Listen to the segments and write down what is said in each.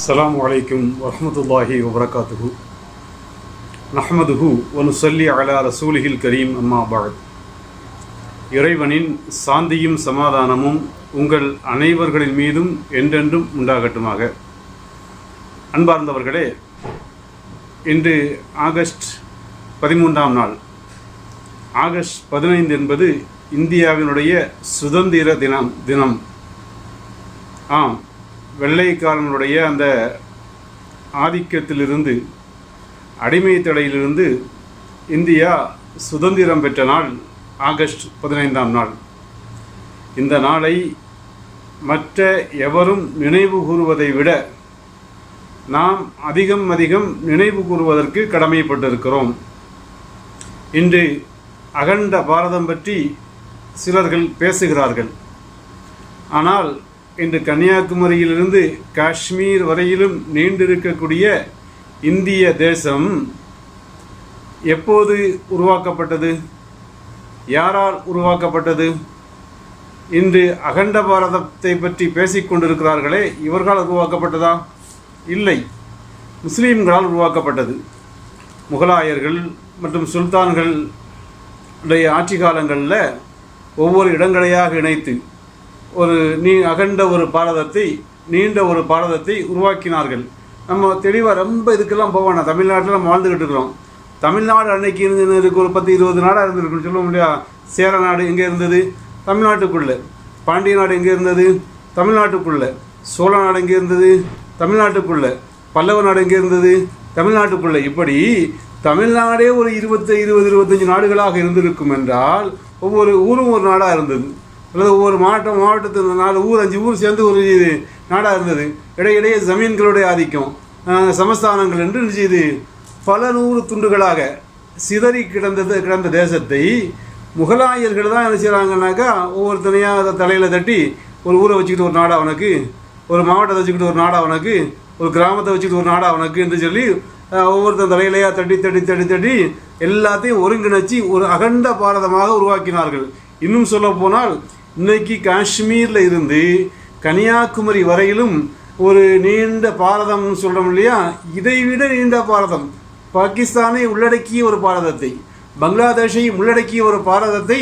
السلام عليكم ورحمة الله وبركاته نحمده ونصلي على رسوله الكريم أما بعد இறைவனின் சாந்தியும் சமாதானமும் உங்கள் அனைவர்களின் மீதும் என்றென்றும் உண்டாகட்டுமாக அன்பார்ந்தவர்களே இன்று ஆகஸ்ட் பதிமூன்றாம் நாள் ஆகஸ்ட் பதினைந்து என்பது இந்தியாவினுடைய சுதந்திர தினம் தினம் ஆம் வெள்ளைக்காரனுடைய அந்த ஆதிக்கத்திலிருந்து அடிமை தடையிலிருந்து இந்தியா சுதந்திரம் பெற்ற நாள் ஆகஸ்ட் பதினைந்தாம் நாள். இந்த நாளை மற்ற எவரும் நினைவு கூறுவதை விட நாம் அதிகம் அதிகம் நினைவு கூறுவதற்கு கடமைப்பட்டிருக்கிறோம். இன்று அகண்ட பாரதம் பற்றி சிலர்கள் பேசுகிறார்கள். ஆனால் இன்று கன்னியாகுமரியிலிருந்து காஷ்மீர் வரையிலும் நீண்டிருக்கக்கூடிய இந்திய தேசம் எப்போது உருவாக்கப்பட்டது? யாரால் உருவாக்கப்பட்டது? இன்று அகண்ட பாரதத்தை பற்றி பேசிக்கொண்டிருக்கிறார்களே இவர்களால் உருவாக்கப்பட்டதா? இல்லை. முஸ்லீம்களால் உருவாக்கப்பட்டது. முகலாயர்கள் மற்றும் சுல்தான்களுடைய ஆட்சி காலங்களில் ஒவ்வொரு இடங்களையாக இணைத்து ஒரு நீ அகண்ட ஒரு பாரதத்தை நீண்ட ஒரு பாரதத்தை உருவாக்கினார்கள். நம்ம தெளிவாக ரொம்ப இதுக்கெல்லாம் போவோம் தமிழ்நாட்டில் நம்ம வாழ்ந்துக்கிட்டு இருக்கிறோம். தமிழ்நாடு அன்னைக்கு இருந்து இருக்கு ஒரு பத்து இருபது நாடாக இருந்திருக்குன்னு சொல்ல முடியா சேர நாடு எங்கே இருந்தது? தமிழ்நாட்டுக்குள்ளே. பாண்டிய நாடு எங்கே இருந்தது? தமிழ்நாட்டுக்குள்ளே. சோழ நாடு எங்கே இருந்தது? தமிழ்நாட்டுக்குள்ளே. பல்லவ நாடு எங்கே இருந்தது? தமிழ்நாட்டுக்குள்ளே. இப்படி தமிழ்நாடே ஒரு இருபத்தி இருபது இருபத்தஞ்சு நாடுகளாக இருந்திருக்கும் என்றால் ஒவ்வொரு ஊரும் ஒரு நாடாக இருந்தது. அல்லது ஒவ்வொரு மாவட்டம் மாவட்டத்தில் நாலு ஊர் அஞ்சு ஊர் சேர்ந்து ஒரு நாடாக இருந்தது. இடையிடையே ஜமீன்களுடைய ஆதிக்கம் சமஸ்தானங்கள் என்று என்ன செய்து பல நூறு துண்டுகளாக சிதறி கிடந்தது கிடந்த தேசத்தை முகலாயர்கள் தான் என்ன செய்கிறாங்கன்னாக்கா ஒவ்வொருத்தனையாக அதை தலையில் தட்டி ஒரு ஊரை வச்சுக்கிட்டு ஒரு நாடா அவனுக்கு ஒரு மாவட்டத்தை வச்சுக்கிட்டு ஒரு நாடா அவனுக்கு ஒரு கிராமத்தை வச்சுக்கிட்டு ஒரு நாடா அவனுக்கு என்று சொல்லி ஒவ்வொருத்தன் தலையிலையா தட்டி தட்டி தட்டி தட்டி எல்லாத்தையும் ஒருங்கிணைச்சி ஒரு அகண்ட பாரதமாக உருவாக்கினார்கள். இன்னும் சொல்ல போனால் இன்னைக்கு காஷ்மீரில் இருந்து கன்னியாகுமரி வரையிலும் ஒரு நீண்ட பாரதம்னு சொல்கிறோம் இல்லையா? இதைவிட நீண்ட பாரதம். பாகிஸ்தானை உள்ளடக்கிய ஒரு பாரதத்தை பங்களாதேஷை உள்ளடக்கிய ஒரு பாரதத்தை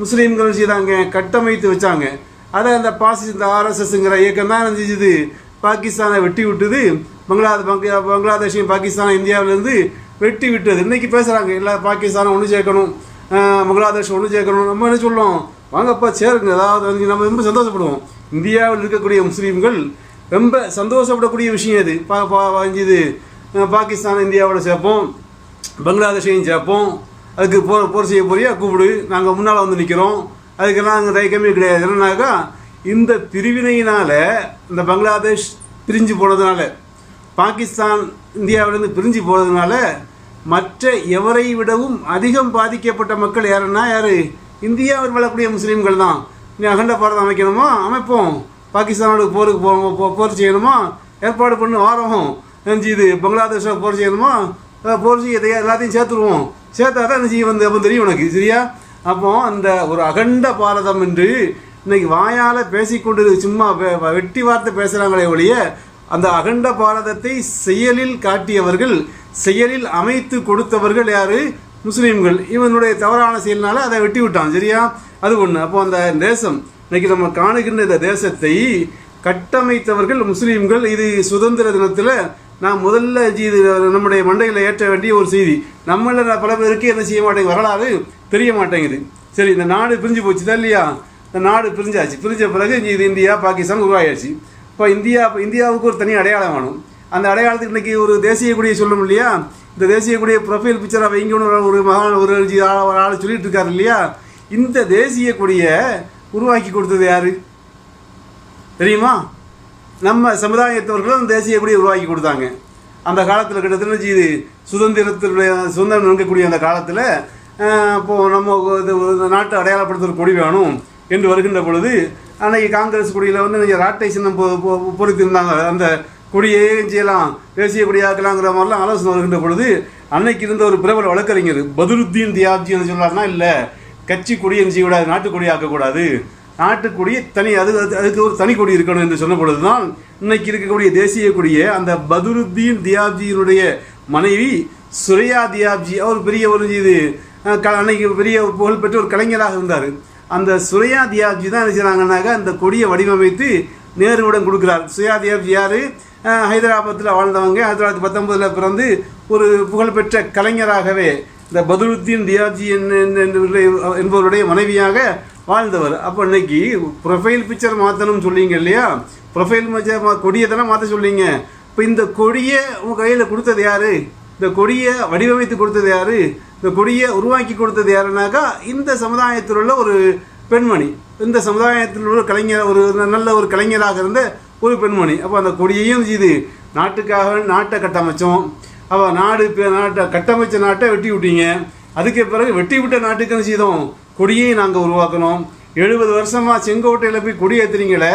முஸ்லீம்கள் செய்தாங்க? கட்டமைத்து வச்சாங்க. அதை அந்த பாசி இந்த ஆர்எஸ்எஸ்ங்கிற இயக்கம் தான் செஞ்சது? பாகிஸ்தானை வெட்டி விட்டுது. பங்களா பங்களாதேஷையும் பாகிஸ்தானை இந்தியாவிலேருந்து வெட்டி விட்டது. இன்னைக்கு பேசுகிறாங்க எல்லா பாகிஸ்தானை ஒன்று சேர்க்கணும் பங்களாதேஷ் ஒன்று சேர்க்கணும். நம்ம என்ன சொல்லுவோம் வாங்கப்பா சேருங்க. அதாவது வந்து நம்ம ரொம்ப சந்தோஷப்படுவோம். இந்தியாவில் இருக்கக்கூடிய முஸ்லீம்கள் ரொம்ப சந்தோஷப்படக்கூடிய விஷயம் இது. பா பா இது பாகிஸ்தான் இந்தியாவோட சேர்ப்போம். பங்களாதேஷையும் சேர்ப்போம். அதுக்கு போர் போர் செய்ய போறியா? கூப்பிடு. நாங்கள் முன்னால் வந்து நிற்கிறோம் அதுக்கெல்லாம் அங்கே தயக்கமே கிடையாது. என்னன்னாக்கா இந்த பிரிவினையினால் இந்த பங்களாதேஷ் பிரிஞ்சு போனதுனால பாகிஸ்தான் இந்தியாவிலேருந்து பிரிஞ்சு போனதுனால மற்ற எவரை விடவும் அதிகம் பாதிக்கப்பட்ட மக்கள் யாருன்னா யார்? இந்தியாவில் வாழக்கூடிய முஸ்லீம்கள் தான். நீ அகண்ட பாரதம் அமைக்கணுமா? அமைப்போம். பாகிஸ்தானோட போருக்கு போ போ- போர் செய்யணுமா? ஏற்பாடு பண்ணி வாரோம் செஞ்சு இது பங்களாதேஷோட போர் செய்யணுமா? போர் செய்ய இதை எல்லாத்தையும் சேர்த்துருவோம். சேர்த்தா தான் என்ன செய்ய வந்து அப்போ தெரியும் உனக்கு சரியா? அப்போ அந்த ஒரு அகண்ட பாரதம் என்று இன்னைக்கு வாயால் பேசிக்கொண்டு சும்மா வெ- வெட்டி வார்த்தை பேசுகிறாங்களே ஒழிய அந்த அகண்ட பாரதத்தை செயலில் காட்டியவர்கள் செயலில் அமைத்து கொடுத்தவர்கள் யாரு? முஸ்லீம்கள். இவனுடைய தவறான செயல்னால அதை வெட்டி விட்டான் சரியா? அது ஒன்று அப்போ அந்த தேசம் இன்னைக்கு நம்ம காணுகின்ற இந்த தேசத்தை கட்டமைத்தவர்கள் முஸ்லீம்கள். இது சுதந்திர தினத்தில் நான் முதல்ல இது நம்முடைய மண்டையில் ஏற்ற வேண்டிய ஒரு செய்தி. நம்மள பல பேருக்கு என்ன செய்ய மாட்டேங்குது? வரலாறு தெரிய மாட்டேங்குது. சரி இந்த நாடு பிரிஞ்சு போச்சு தான் இல்லையா? இந்த நாடு பிரிஞ்சாச்சு. பிரிஞ்ச பிறகு இது இந்தியா பாகிஸ்தான் உருவாயாச்சு இப்போ இந்தியா இந்தியாவுக்கு ஒரு தனி அடையாளம் வேணும். அந்த அடையாளத்துக்கு இன்னைக்கு ஒரு தேசிய கொடியை சொல்லணும் இல்லையா? இந்த தேசிய கொடியை ப்ரொஃபைல் பிக்சராக வைங்கன்னு ஒரு- ஒரு மகான் ஒரு ஆள் ஒரு ஆள் சொல்லிட்டு இருக்காரு இல்லையா? இந்த தேசிய கொடியை உருவாக்கி கொடுத்தது யார்? தெரியுமா? நம்ம சமுதாயத்தவர்களும் தேசிய கொடியை உருவாக்கி கொடுத்தாங்க. அந்த காலத்தில் கிட்டத்தட்ட இது சுதந்திரத்தினுடைய சுதந்திரம் நிற்கக்கூடிய அந்த காலத்தில் இப்போது நம்ம இது நாட்டை அடையாளப்படுத்துகிற கொடி வேணும் என்று வருகின்ற பொழுது அன்னைக்கு காங்கிரஸ் கொடியில் வந்து நீங்கள் ராட்டை சின்னம் பொ- பொ- பொறித்திருந்தாங்க. அந்த கொடியே செய்யலாம் தேசிய கொடியாக்கலாங்கிற மாதிரிலாம் ஆலோசனை வருகின்ற பொழுது அன்னைக்கு இருந்த ஒரு பிரபல வழக்கறிஞர் பதுருத்தீன் தியாப்ஜி என்று சொல்றாருன்னா இல்லை கட்சி கொடி செய்யக்கூடாது நாட்டு கொடி ஆக்கக்கூடாது. நாட்டுக்கொடியை தனி அது அது- அதுக்கு ஒரு தனி கொடி இருக்கணும் என்று சொன்ன பொழுதுதான் இன்னைக்கு இருக்கக்கூடிய தேசிய கொடியை அந்த பதுருத்தீன் தியாப்ஜியினுடைய மனைவி சுரையா தியாப்ஜி அவர் பெரிய ஒரு இது க- அன்னைக்கு பெரிய ஒரு புகழ்பெற்ற ஒரு கலைஞராக இருந்தார். அந்த சுரையா தியாப்ஜி தான் என்ன செய்றாங்கன்னாக்கா அந்த கொடியை வடிவமைத்து நேருவிடம் கொடுக்குறார். சுயா தியாப்ஜி யாரு? ஹைதராபாத்தில் வாழ்ந்தவங்க ஆயிரத்தி தொள்ளாயிரத்தி பத்தொம்பதில் பிறந்து ஒரு புகழ்பெற்ற கலைஞராகவே இந்த பதுருத்தீன் தியாஜி என்பவருடைய மனைவியாக வாழ்ந்தவர். அப்போ இன்னைக்கு ப்ரொஃபைல் பிக்சர் மாற்றணும்னு சொல்லிங்க இல்லையா? ப்ரொஃபைல் பிக்சர் கொடியை தானே மாற்ற சொல்லிங்க இப்போ இந்த கொடியை உங்கள் கையில் கொடுத்தது யார்? இந்த கொடியை வடிவமைத்து கொடுத்தது யார்? இந்த கொடியை உருவாக்கி கொடுத்தது யாருனாக்கா இந்த சமுதாயத்தில் உள்ள ஒரு பெண்மணி. இந்த சமுதாயத்தில் உள்ள கலைஞர் ஒரு நல்ல ஒரு கலைஞராக இருந்த ஒரு பெண்மணி. அப்போ அந்த கொடியையும் இது நாட்டுக்காக நாட்டை கட்டமைச்சோம். அப்போ நாடு நாட்டை கட்டமைச்ச நாட்டை வெட்டி விட்டீங்க. அதுக்கு பிறகு வெட்டி விட்ட நாட்டுக்கு செய்தோம்? கொடியை நாங்கள் உருவாக்கணும் எழுபது வருஷமாக செங்கோட்டையில் போய் கொடி ஏற்றுறீங்களே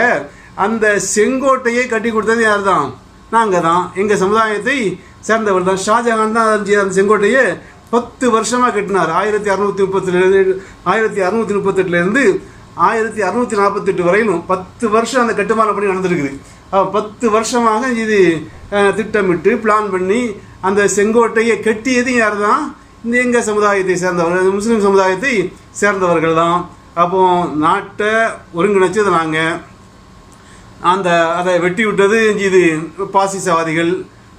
அந்த செங்கோட்டையை கட்டி கொடுத்தது யார் தான் நாங்கள் தான் எங்கள் சமுதாயத்தை சேர்ந்தவர் தான். ஷாஜஹான் தான் அந்த அந்த செங்கோட்டையை பத்து வருஷமாக கட்டினார். ஆயிரத்தி அறுநூத்தி முப்பத்திலேருந்து ஆயிரத்தி அறுநூற்றி முப்பத்தெட்டுலேருந்து ஆயிரத்தி அறுநூத்தி நாற்பத்தெட்டு வரையிலும் பத்து வருஷம் அந்த கட்டுமான பணி நடந்திருக்குது. பத்து வருஷமாக இது திட்டமிட்டு பிளான் பண்ணி அந்த செங்கோட்டையை கட்டியது யார் தான் இந்த எங்கள் சமுதாயத்தை சேர்ந்தவர்கள் முஸ்லீம் சமுதாயத்தை சேர்ந்தவர்கள் தான். அப்போ நாட்டை ஒருங்கிணைச்சது நாங்கள் அந்த அதை வெட்டி விட்டது இது பாசிசவாதிகள்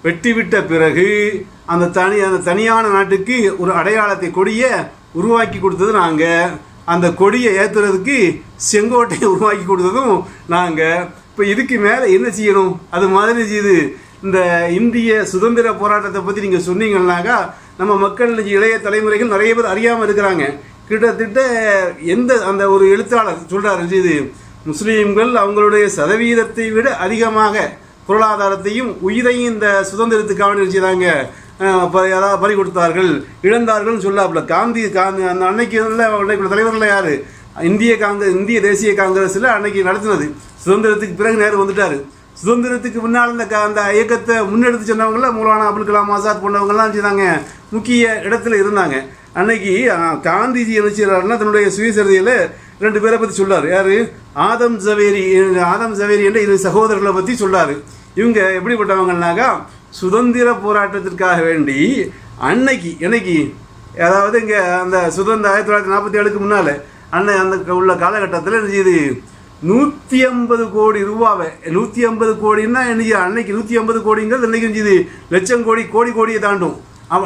வெட்டி விட்ட பிறகு அந்த தனி அந்த தனியான நாட்டுக்கு ஒரு அடையாளத்தை கொடிய உருவாக்கி கொடுத்தது நாங்கள் அந்த கொடியை ஏற்றுறதுக்கு செங்கோட்டையை உருவாக்கி கொடுத்ததும் நாங்கள் இப்போ இதுக்கு மேலே என்ன செய்யணும்? அது மாதிரி இது இந்த இந்திய சுதந்திர போராட்டத்தை பற்றி நீங்கள் சொன்னீங்கன்னாக்கா நம்ம மக்கள் இளைய தலைமுறைகள் நிறைய பேர் அறியாமல் இருக்கிறாங்க. கிட்டத்தட்ட எந்த அந்த ஒரு எழுத்தாளர் சொல்கிறார் இது முஸ்லீம்கள் அவங்களுடைய சதவீதத்தை விட அதிகமாக பொருளாதாரத்தையும் உயிரையும் இந்த சுதந்திரத்துக்காக நினைச்சாங்க அதாவது பறி கொடுத்தார்கள் இழந்தார்கள்னு சொல்லாப்புல. காந்தி காந்தி அந்த அன்னைக்கு உள்ள அன்னைக்கு தலைவரில் இந்திய காங்கிரஸ் இந்திய தேசிய காங்கிரஸில் அன்னைக்கு நடத்தினது. சுதந்திரத்துக்கு பிறகு நேரு வந்துட்டார். சுதந்திரத்துக்கு முன்னால் இந்த அந்த இயக்கத்தை முன்னெடுத்து சொன்னவங்கள மூலானா அப்துல் கலாம் ஆசாத் போன்றவங்கலாம் செய்தாங்க? முக்கிய இடத்துல இருந்தாங்க. அன்னைக்கு காந்திஜி என்ன செய்யறாருன்னா தன்னுடைய சுயசரிதையில் ரெண்டு பேரை பற்றி சொல்றாரு யார்? ஆதம் ஜவேரி ஆதம் ஜவேரி என்ற இரு சகோதரர்களை பற்றி சொல்றாரு இவங்க எப்படிப்பட்டவங்கன்னாக்கா சுதந்திர போராட்டத்திற்காக வேண்டி அன்னைக்கு என்னைக்கு? அதாவது இங்கே அந்த சுதந்திர ஆயிரத்தி தொள்ளாயிரத்தி நாற்பத்தி ஏழுக்கு முன்னால் அன்னை அந்த உள்ள காலகட்டத்தில் என்ன செய்யுது நூற்றி ஐம்பது கோடி ரூபாவை நூற்றி ஐம்பது கோடின்னா இன்றைக்கி அன்னைக்கு நூற்றி ஐம்பது கோடிங்கிறது இன்னைக்கு இது லட்சம் கோடி கோடி கோடியை தாண்டும்.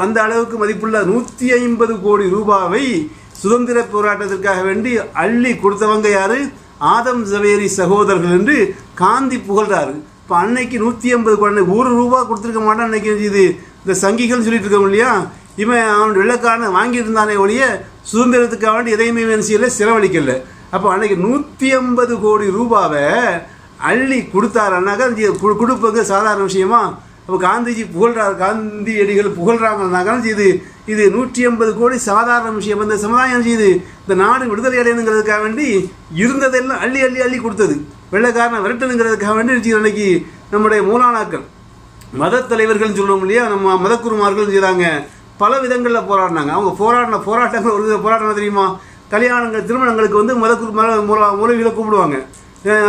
அந்த அளவுக்கு மதிப்புள்ள நூற்றி ஐம்பது கோடி ரூபாவை சுதந்திர போராட்டத்திற்காக வேண்டி அள்ளி கொடுத்தவங்க யார்? ஆதம் ஜவேரி சகோதரர்கள் என்று காந்தி புகழ்றாரு. இப்போ அன்னைக்கு நூற்றி ஐம்பது குழந்தை ஒரு ரூபா கொடுத்துருக்க மாட்டான் அன்னைக்கு இது இந்த சங்கிகள்னு சொல்லிட்டு இருக்கோம் இல்லையா? இவன் அவன் வெள்ளக்காரனை வாங்கியிருந்தானே ஒழிய சுதந்திரத்துக்காக வேண்டி எதையுமே இவன் செய்யல செலவழிக்கல. அப்போ அன்னைக்கு நூற்றி ஐம்பது கோடி ரூபாவை அள்ளி கொடுத்தாருன்னாக்கா இது கொடுப்பது சாதாரண விஷயமா? அப்போ காந்திஜி புகழ்றாரு காந்தியடிகள் புகழ்றாங்கன்னாக்கா இது இது நூற்றி ஐம்பது கோடி சாதாரண விஷயம். இந்த சமுதாயம் செய்து இந்த நாடு விடுதலை அடையணுங்கிறதுக்காக வேண்டி இருந்ததெல்லாம் அள்ளி அள்ளி அள்ளி கொடுத்தது. வெள்ளைக்காரனை விரட்டணுங்கிறதுக்காக வேண்டி இருந்துச்சு அன்னைக்கு நம்முடைய மூலானாக்கள் மத தலைவர்கள் சொல்லுவோம் இல்லையா? நம்ம மதக்குருமார்கள் செய்தாங்க பல விதங்களில் போராடினாங்க. அவங்க போராடின போராட்டங்கள் ஒரு வித போராட்டம் தெரியுமா? கல்யாணங்கள் திருமணங்களுக்கு வந்து மதக்குரு மத மூல கூப்பிடுவாங்க.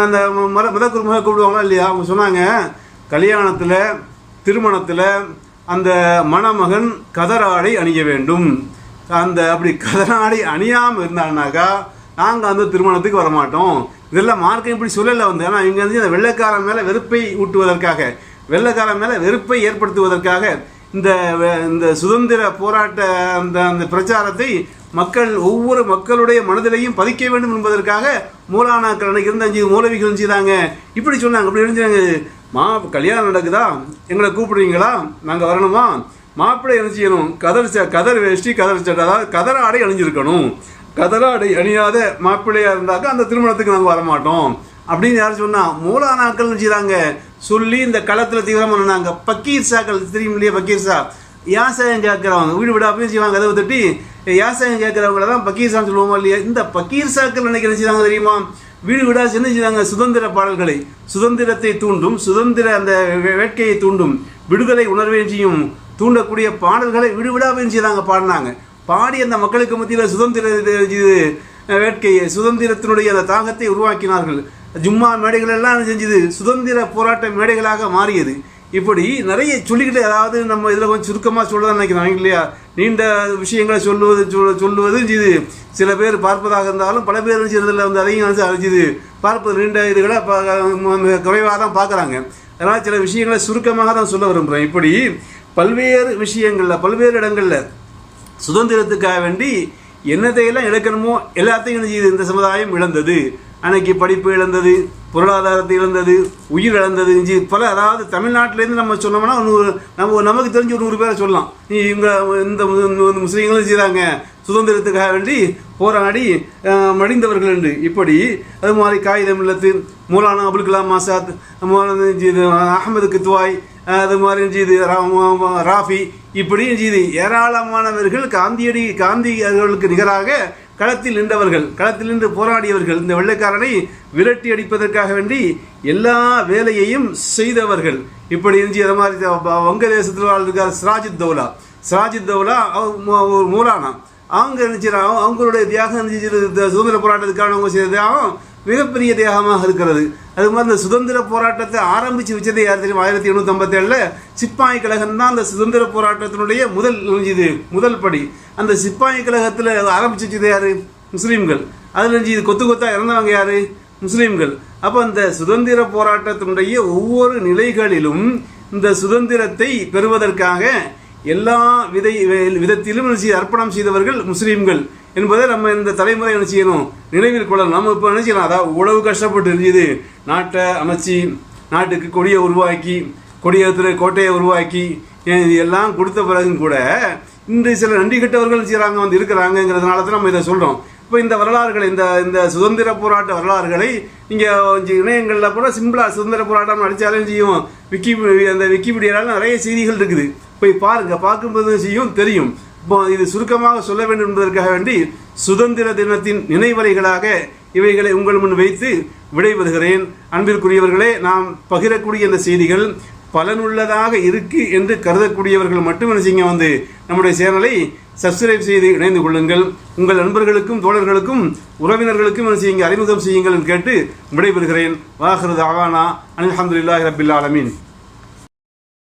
அந்த மத மதக்குருமாக கூப்பிடுவாங்களா இல்லையா? அவங்க சொன்னாங்க கல்யாணத்தில் திருமணத்தில் அந்த மணமகன் கதராடை அணிய வேண்டும். அந்த அப்படி கதராடை அணியாமல் இருந்தாங்கனாக்கா நாங்கள் அந்த திருமணத்துக்கு வரமாட்டோம். இதெல்லாம் மார்க்கம் இப்படி சொல்லலை வந்து. ஆனால் இவங்க வந்து அந்த வெள்ளைக்காரன் மேலே வெறுப்பை ஊட்டுவதற்காக வெள்ளைக்காரன் மேலே வெறுப்பை ஏற்படுத்துவதற்காக இந்த இந்த சுதந்திர போராட்ட அந்த அந்த பிரச்சாரத்தை மக்கள் ஒவ்வொரு மக்களுடைய மனதிலையும் பதிக்க வேண்டும் என்பதற்காக மூலானாக்கள் அன்னைக்கு இருந்து அஞ்சு மூலவிகள் செஞ்சுதாங்க இப்படி சொன்னாங்க. அப்படி இருந்துச்சாங்க மா கல்யாணம் நடக்குதா? எங்களை கூப்பிடுறீங்களா? நாங்கள் வரணுமா? மாப்பிள்ளை என்ன செய்யணும்? கதர் ச- கதர் வேஷ்டி கதர் சட்டை அதாவது கதர் ஆடை அணிஞ்சிருக்கணும். கதர் ஆடை அணியாத மாப்பிள்ளையாக இருந்தாக்கா அந்த திருமணத்துக்கு நாங்கள் வரமாட்டோம். அப்படின்னு யார் சொன்னால் மூலானாக்கள் செய்கிறாங்க சொல்லி இந்த களத்தில் தீவிரமாக நின்னாங்க. பக்கீர் சாக்கள் தெரியும் இல்லையா பக்கீர் சா யாசகம் கேட்குறவங்க வீடு வீடு அப்படியே செய்வாங்க? கதவை தட்டி யாசகம் கேட்குறவங்கள தான் பக்கீர் சான்னு சொல்லுவோமா இல்லையா? இந்த பக்கீர் சாக்கள் நினைக்க என்ன தெரியுமா? வீடு வீடாக சின்ன செய்தாங்க சுதந்திர பாடல்களை சுதந்திரத்தை தூண்டும் சுதந்திர அந்த வே- வேட்கையை தூண்டும் விடுதலை உணர்வேஞ்சியும் தூண்டக்கூடிய பாடல்களை வீடு வீடாக போய் செய்தாங்க பாடினாங்க. பாடி அந்த மக்களுக்கு மத்தியில் சுதந்திர வேட்கையை சுதந்திரத்தினுடைய அந்த தாகத்தை உருவாக்கினார்கள். ஜும்மா மேடைகள் எல்லாம் செஞ்சது சுதந்திர போராட்ட மேடைகளாக மாறியது. இப்படி நிறைய சொல்லிக்கிட்டு அதாவது நம்ம இதில் கொஞ்சம் சுருக்கமாக சொல்லதான் நினைக்கிறாங்க இல்லையா நீண்ட விஷயங்களை சொல்லுவது சொல்லுவது இது. சில பேர் பார்ப்பதாக இருந்தாலும் பல பேர் இதில் வந்து அதையும் வந்து அழிஞ்சுது பார்ப்பது நீண்ட இதுகளை குறைவாக தான் பார்க்குறாங்க. அதனால் சில விஷயங்களை சுருக்கமாக தான் சொல்ல விரும்புகிறேன் இப்படி பல்வேறு விஷயங்களில் பல்வேறு இடங்களில் சுதந்திரத்துக்காக வேண்டி என்னத்தையெல்லாம் இழக்கணுமோ எல்லாத்தையும் இந்த சமுதாயம் இழந்தது. அன்னைக்கு படிப்பு இழந்தது பொருளாதாரத்தை இழந்தது உயிர் இழந்தது இஞ்சி பல அதாவது தமிழ்நாட்டிலேருந்து நம்ம சொன்னோம்னா ஒரு நூறு நம்ம நமக்கு தெரிஞ்ச ஒரு நூறு பேரை சொல்லலாம். நீ இவங்க இந்த இந்த முஸ்லீம்களும் செய்கிறாங்க சுதந்திரத்துக்காக வேண்டி போராடி மடிந்தவர்கள் என்று. இப்படி அது மாதிரி காகிதம் இல்லத்து மூலானா அபுல் கலாம் ஆசாத் இது அகமது கித்வாய் அது மாதிரி செய்து ரா- ராஃபி இப்படியும் செய்து ஏராளமானவர்கள் காந்தியடி காந்தியர்களுக்கு நிகராக களத்தில் நின்றவர்கள் களத்தில் நின்று போராடியவர்கள் இந்த வெள்ளைக்காரனை விரட்டி அடிப்பதற்காக வேண்டி எல்லா வேலையையும் செய்தவர்கள். இப்படி இருந்துச்சு அது மாதிரி வங்கதேசத்தில் வாழ்ந்திருக்கார் சிராஜித் தௌலா. சிராஜித் தௌலா ஒரு மூலானா. அவங்க நினைச்சிடறாங்க அவங்களுடைய தியாகம் சுதந்திர போராட்டத்துக்கான அவங்க செய்ததாகவும் மிகப்பெரிய தியாகமாக இருக்கிறது. அது மாதிரி இந்த சுதந்திர போராட்டத்தை ஆரம்பித்து வச்சது யார் தெரியும்? ஆயிரத்தி எண்ணூற்றி ஐம்பத்தேழில் சிப்பாய் கழகம் தான் அந்த சுதந்திர போராட்டத்தினுடைய முதல் இது முதல் படி. அந்த சிப்பாய் கழகத்தில் ஆரம்பித்து வச்சது யார்? முஸ்லீம்கள். அதில் இது கொத்து கொத்தா இறந்தவங்க யார்? முஸ்லீம்கள். அப்போ அந்த சுதந்திர போராட்டத்தினுடைய ஒவ்வொரு நிலைகளிலும் இந்த சுதந்திரத்தை பெறுவதற்காக எல்லா விதை விதத்திலும் என்ன செய்ய- அர்ப்பணம் செய்தவர்கள் முஸ்லீம்கள் என்பதை நம்ம இந்த தலைமுறை என்ன செய்யணும் நினைவில் கொள்ளணும். நம்ம இப்போ என்ன செய்யணும்? அதாவது உழவு கஷ்டப்பட்டு இருந்தது நாட்டை அமைச்சு நாட்டுக்கு கொடியை உருவாக்கி கொடியத்தில் கோட்டையை உருவாக்கி இது எல்லாம் கொடுத்த பிறகும் கூட இன்று சில நன்றி கெட்டவர்கள் செய்கிறாங்க வந்து இருக்கிறாங்கங்கிறதுனால தான் நம்ம இதை சொல்கிறோம் இப்போ இந்த வரலாறுகளை இந்த இந்த சுதந்திர போராட்ட வரலாறுகளை நீங்கள் இணையங்களில் கூட சிம்பிளாக சுதந்திர போராட்டம் அடித்தாலும் செய்யும்? விக்கி அந்த விக்கிபீடியாவில் நிறைய செய்திகள் இருக்குது. போய் பாருங்க பார்க்கும்போது செய்யும்? தெரியும். இப்போ இது சுருக்கமாக சொல்ல வேண்டும் என்பதற்காக வேண்டி சுதந்திர தினத்தின் நினைவறைகளாக இவைகளை உங்கள் முன் வைத்து விடைபெறுகிறேன் அன்பிற்குரியவர்களே நாம் பகிரக்கூடிய இந்த செய்திகள் பலனுள்ளதாக இருக்கு என்று கருதக்கூடியவர்கள் மட்டும் என்ன செய்யுங்க வந்து நம்முடைய சேனலை சப்ஸ்கிரைப் செய்து இணைந்து கொள்ளுங்கள். உங்கள் நண்பர்களுக்கும் தோழர்களுக்கும் உறவினர்களுக்கும் என்ன செய்யுங்க அறிமுகம் செய்யுங்கள் என்று கேட்டு விடைபெறுகிறேன். வாஹிருது ஆவானா அல்ஹம்துலில்லாஹி ரபில் ஆலமீன்.